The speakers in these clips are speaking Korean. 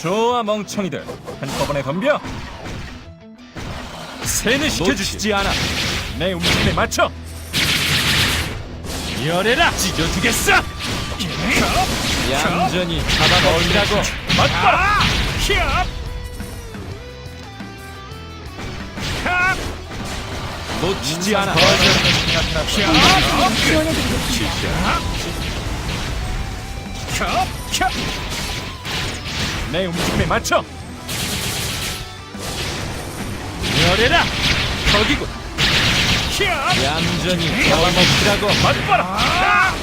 좋아 멍청이들 한꺼번에 덤벼 세뇌 시켜 주시지 않아 내 움직임에 맞춰 열애라 찢어주겠어 얌전히 잡아먹으라고 맞봐라 히압 놓치지 않아 내 움직임에 맞춰. 열애라! 거기군. 얌전히 잡아먹으라고. 맞봐라!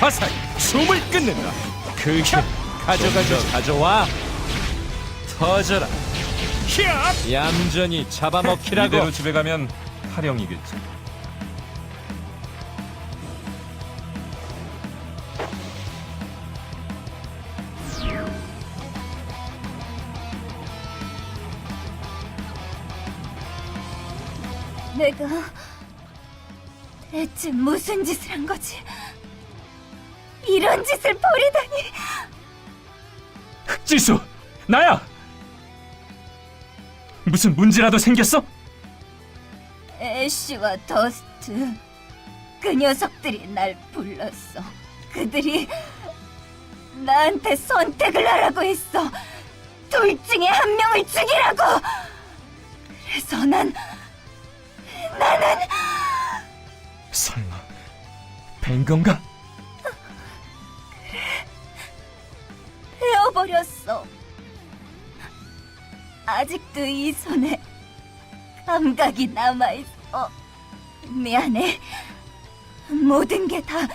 화살! 숨을 끊는다. 그 힘 가져가줘 가져와. 터져라. 얌전히 잡아먹히라고. 이대로 집에 가면 타령이겠지 내가 대체 무슨 짓을 한 거지? 이런 짓을 벌이다니! 흑지수 나야 무슨 문제라도 생겼어? 애쉬와 더스트 그 녀석들이 날 불렀어. 그들이 나한테 선택을 하라고 했어. 둘 중에 한 명을 죽이라고. 그래서 난 나는 설마 뵌 건가? 베어버렸어. 아직도 이 손에 감각이 남아있어. 미안해. 모든 게 다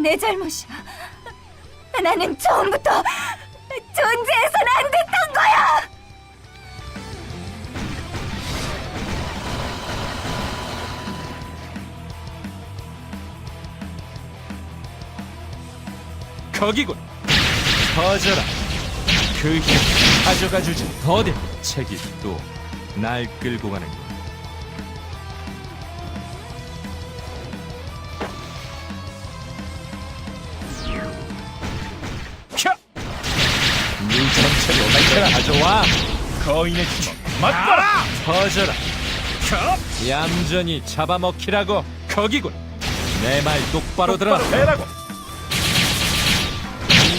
내 잘못이야. 나는 처음부터 존재 거기군. 터져라. 그 힘 가져가 주지. 어디? 책이 또 날 끌고 가는 거. 캬! 네 전체를 밝혀라. 가져와. 거인의 주먹 맞봐라! 터져라. 얌전히 잡아먹히라고. 거기군. 내 말 똑바로 들어 해라고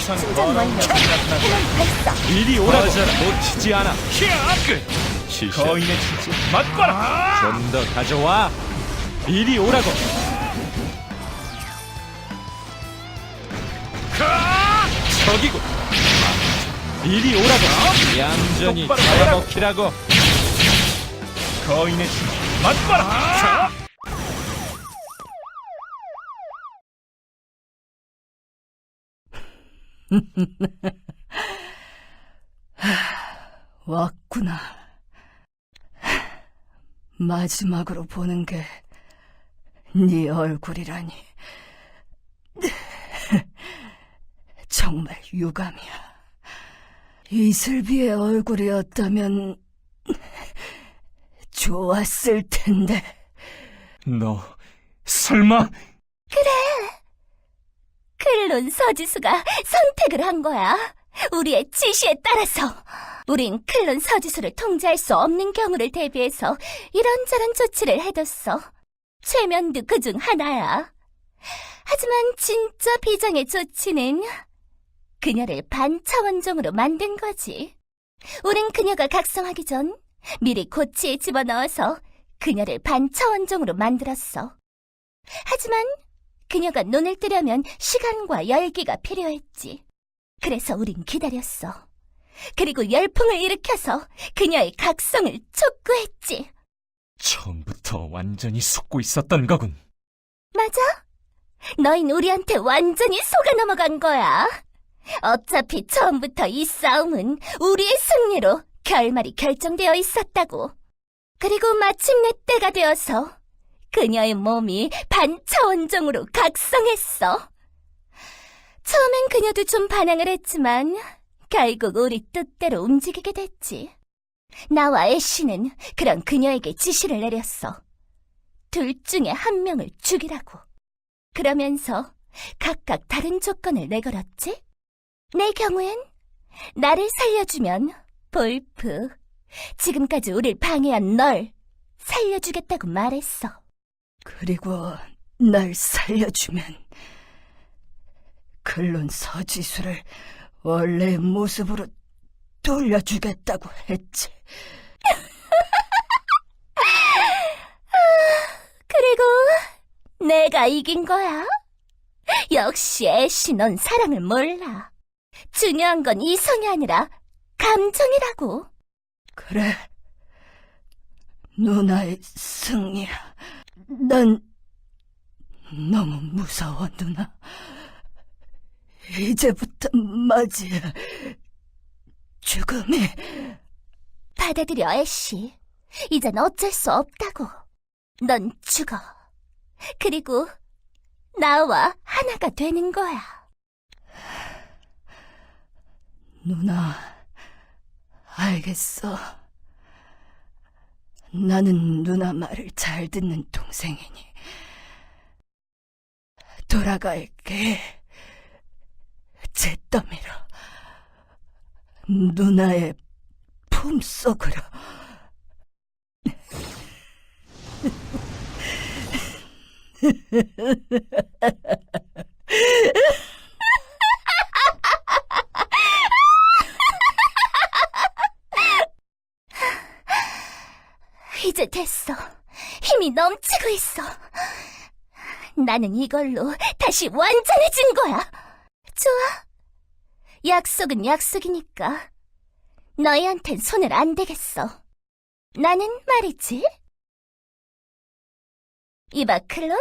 이상 충전 완료. 해는 발사. 이리 오라고. 놓치지 않아. 끝 거인의 치즈 맞봐라! 좀 더 가져와. 이리 오라고. 저기군 이리 오라고. 얌전히 똑바로 해라. 잡아먹히라고. 거인의 치즈 맞봐라 왔구나. 마지막으로 보는 게 네 얼굴이라니. 정말 유감이야. 이슬비의 얼굴이었다면 좋았을 텐데. 너 설마 클론 서지수가 선택을 한 거야. 우리의 지시에 따라서. 우린 클론 서지수를 통제할 수 없는 경우를 대비해서 이런저런 조치를 해뒀어. 최면도 그 중 하나야. 하지만 진짜 비장의 조치는 그녀를 반차원종으로 만든 거지. 우린 그녀가 각성하기 전 미리 고치에 집어넣어서 그녀를 반차원종으로 만들었어. 하지만 그녀가 눈을 뜨려면 시간과 열기가 필요했지. 그래서 우린 기다렸어. 그리고 열풍을 일으켜서 그녀의 각성을 촉구했지. 처음부터 완전히 속고 있었던 거군 맞아? 너흰 우리한테 완전히 속아 넘어간 거야. 어차피 처음부터 이 싸움은 우리의 승리로 결말이 결정되어 있었다고. 그리고 마침내 때가 되어서 그녀의 몸이 반차원종으로 각성했어. 처음엔 그녀도 좀 반항을 했지만 결국 우리 뜻대로 움직이게 됐지. 나와 애쉬는 그런 그녀에게 지시를 내렸어. 둘 중에 한 명을 죽이라고. 그러면서 각각 다른 조건을 내걸었지? 내 경우엔 나를 살려주면 볼프 지금까지 우릴 방해한 널 살려주겠다고 말했어. 그리고 날 살려주면 클론 서지수를 원래의 모습으로 돌려주겠다고 했지. 그리고 내가 이긴 거야. 역시 애쉬 넌 사랑을 몰라. 중요한 건 이성이 아니라 감정이라고. 그래. 누나의 승리야. 난 너무 무서워, 누나. 이제부터 맞이야. 죽음이 받아들여, 애쉬. 이젠 어쩔 수 없다고. 넌 죽어. 그리고 나와 하나가 되는 거야. 누나, 알겠어. 나는 누나 말을 잘 듣는 동생이니. 돌아갈게. 잿더미로. 누나의 품속으로. 이제 됐어. 힘이 넘치고 있어. 나는 이걸로 다시 완전해진 거야. 좋아. 약속은 약속이니까. 너희한텐 손을 안 대겠어. 나는 말이지. 이봐, 클론.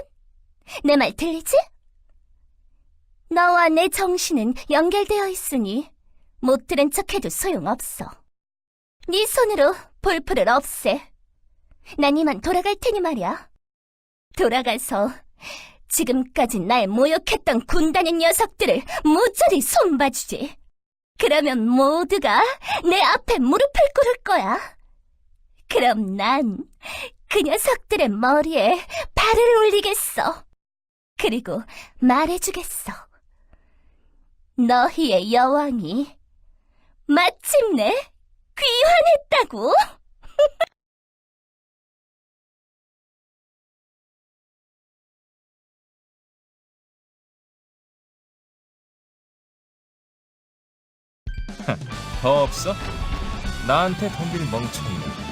내 말 들리지? 너와 내 정신은 연결되어 있으니 못 들은 척해도 소용없어. 네 손으로 볼프를 없애. 난 이만 돌아갈 테니 말이야. 돌아가서 지금까지 날 모욕했던 군단의 녀석들을 모조리 손봐주지. 그러면 모두가 내 앞에 무릎을 꿇을 거야. 그럼 난 그 녀석들의 머리에 발을 올리겠어. 그리고 말해주겠어. 너희의 여왕이 마침내 귀환했다고. 더 없어? 나한테 덤빌 멍청이는